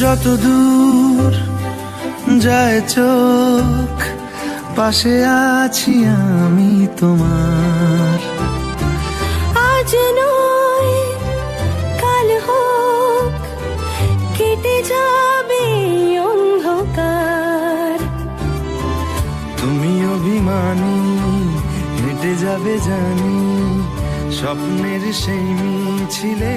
যত দূর যায় চোখ পাশে আছি আমি তোমার। আজ নয় তুমি অভিমানী হেঁটে যাবে জানি স্বপ্নের সেই মিছিলে।